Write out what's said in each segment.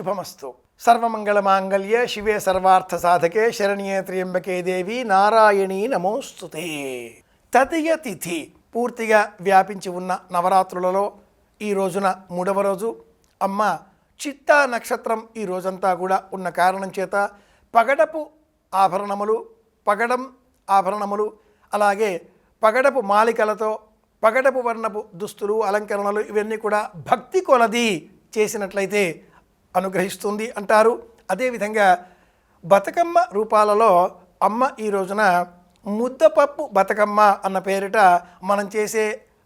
శుభమస్తు సర్వమంగళమాంగళ్య శివే సర్వార్థ సాధకే శరణ్యే త్ర్యంబకే దేవి నారాయణీ నమోస్తుతే తదియ తిథి పూర్తిగా వ్యాపించి ఉన్న నవరాత్రులలో ఈ రోజున మూడవ రోజు. అమ్మ చిత్తా నక్షత్రం ఈ రోజంతా కూడా ఉన్న కారణం చేత పగడపు ఆభరణములు పగడం ఆభరణములు అలాగే పగడపు మాలికలతో పగడపు వర్ణపు దుస్తులు అలంకరణలు ఇవన్నీ కూడా భక్తి కొలది చేసినట్లయితే అనుగ్రహిస్తుంది అంటారు. అదేవిధంగా బతుకమ్మ రూపాలలో అమ్మ ఈ రోజున ముద్దపప్పు బతుకమ్మ అన్న పేరిట మనం చేసే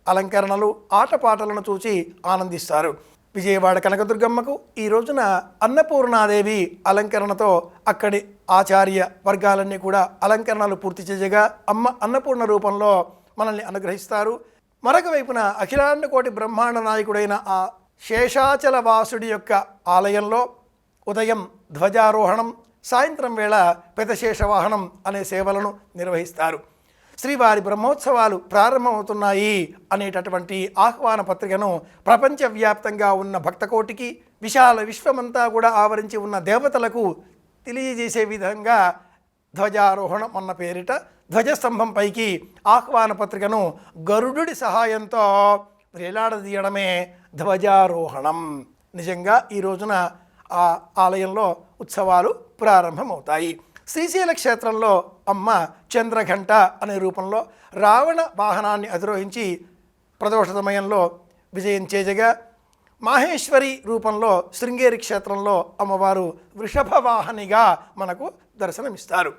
అలంకరణలు ఆటపాటలను చూసి ఆనందిస్తారు. విజయవాడ కనకదుర్గమ్మకు ఈ రోజున అన్నపూర్ణాదేవి అలంకరణతో అక్కడి ఆచార్య వర్గాలన్నీ కూడా అలంకరణలు పూర్తి చేయగా అమ్మ అన్నపూర్ణ రూపంలో మనల్ని అనుగ్రహిస్తారు. మరొక వైపున అఖిలాండ కోటి బ్రహ్మాండ నాయకుడైన ఆ శేషాచల వాసుడి యొక్క ఆలయంలో ఉదయం ధ్వజారోహణం సాయంత్రం వేళ పెదశేషవాహనం అనే సేవలను నిర్వహిస్తారు. శ్రీవారి బ్రహ్మోత్సవాలు ప్రారంభమవుతున్నాయి అనేటటువంటి ఆహ్వాన పత్రికను ప్రపంచవ్యాప్తంగా ఉన్న భక్తకోటికి విశాల విశ్వమంతా కూడా ఆవరించి ఉన్న దేవతలకు తెలియజేసే విధంగా ధ్వజారోహణం అన్న పేరిట ధ్వజస్తంభం పైకి ఆహ్వాన పత్రికను గరుడుడి సహాయంతో వేలాడదీయడమే ధ్వజారోహణం. నిజంగా ఈ రోజున ఆ ఆలయంలో ఉత్సవాలు ప్రారంభమవుతాయి. శ్రీశైల క్షేత్రంలో అమ్మ చంద్రఘంట అనే రూపంలో రావణ వాహనాన్ని అధిరోహించి ప్రదోష సమయంలో విజయం చేజగా మాహేశ్వరి రూపంలో శృంగేరి క్షేత్రంలో అమ్మవారు వృషభ వాహనిగా మనకు దర్శనమిస్తారు.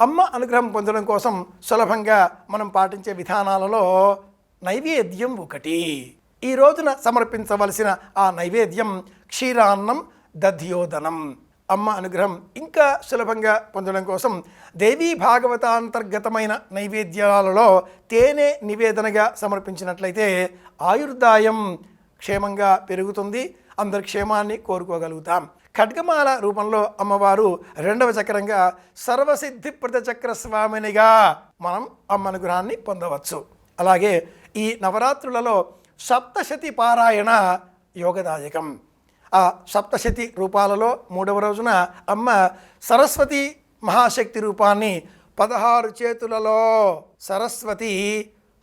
అమ్మ అనుగ్రహం పొందడం కోసం సులభంగా మనం పాటించే విధానాలలో నైవేద్యం ఒకటి. ఈ రోజున సమర్పించవలసిన ఆ నైవేద్యం క్షీరాన్నం దధ్యోదనం. అమ్మ అనుగ్రహం ఇంకా సులభంగా పొందడం కోసం దేవీ భాగవతాంతర్గతమైన నైవేద్యాలలో తేనె నివేదనగా సమర్పించినట్లయితే ఆయుర్దాయం క్షేమంగా పెరుగుతుంది. అందరి క్షేమాన్ని కోరుకోగలుగుతాం. ఖడ్గమాల రూపంలో అమ్మవారు రెండవ చక్రంగా సర్వసిద్ధిప్రద చక్ర స్వామినిగా మనం అమ్మ అనుగ్రహాన్ని పొందవచ్చు. అలాగే ఈ నవరాత్రులలో సప్తశతి పారాయణ యోగదాయకం. ఆ సప్తశతి రూపాలలో మూడవ రోజున అమ్మ సరస్వతి మహాశక్తి రూపాన్ని పదహారు చేతులలో సరస్వతి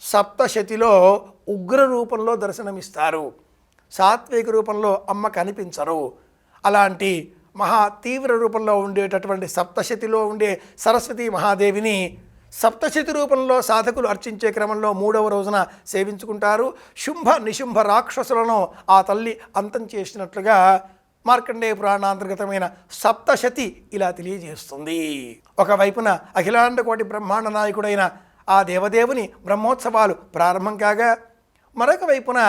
సప్తశతిలో ఉగ్ర రూపంలో దర్శనమిస్తారు. సాత్విక రూపంలో అమ్మ కనిపించరు. అలాంటి మహా తీవ్ర రూపంలో ఉండేటటువంటి సప్తశతిలో ఉండే సరస్వతి మహాదేవిని సప్తశతి రూపంలో సాధకులు అర్చించే క్రమంలో మూడవ రోజున సేవించుకుంటారు. శుంభ నిశుంభ రాక్షసులను ఆ తల్లి అంతం చేసినట్లుగా మార్కండేయ పురాణాంతర్గతమైన సప్తశతి ఇలా తెలియజేస్తుంది. ఒకవైపున అఖిలాండ కోటి బ్రహ్మాండ నాయకుడైన ఆ దేవదేవుని బ్రహ్మోత్సవాలు ప్రారంభం కాగా మరొక వైపున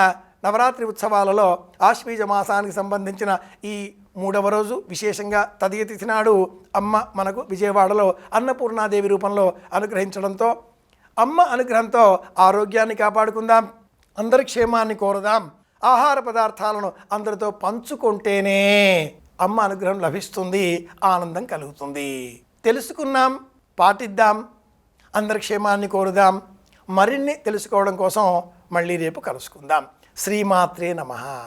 నవరాత్రి ఉత్సవాలలో ఆశ్వీజ మాసానికి సంబంధించిన ఈ మూడవ రోజు విశేషంగా తదియ తిథి నాడు అమ్మ మనకు విజయవాడలో అన్నపూర్ణాదేవి రూపంలో అనుగ్రహించడంతో అమ్మ అనుగ్రహంతో ఆరోగ్యాన్ని కాపాడుకుందాం అందరి క్షేమాన్ని కోరుదాం ఆహార పదార్థాలను అందరితో పంచుకుంటేనే అమ్మ అనుగ్రహం లభిస్తుంది ఆనందం కలుగుతుంది. తెలుసుకున్నాం పాటిద్దాం అందరి క్షేమాన్ని కోరుదాం మరిన్ని తెలుసుకోవడం కోసం మళ్ళీ రేపు కలుసుకుందాం. శ్రీమాత్రే నమః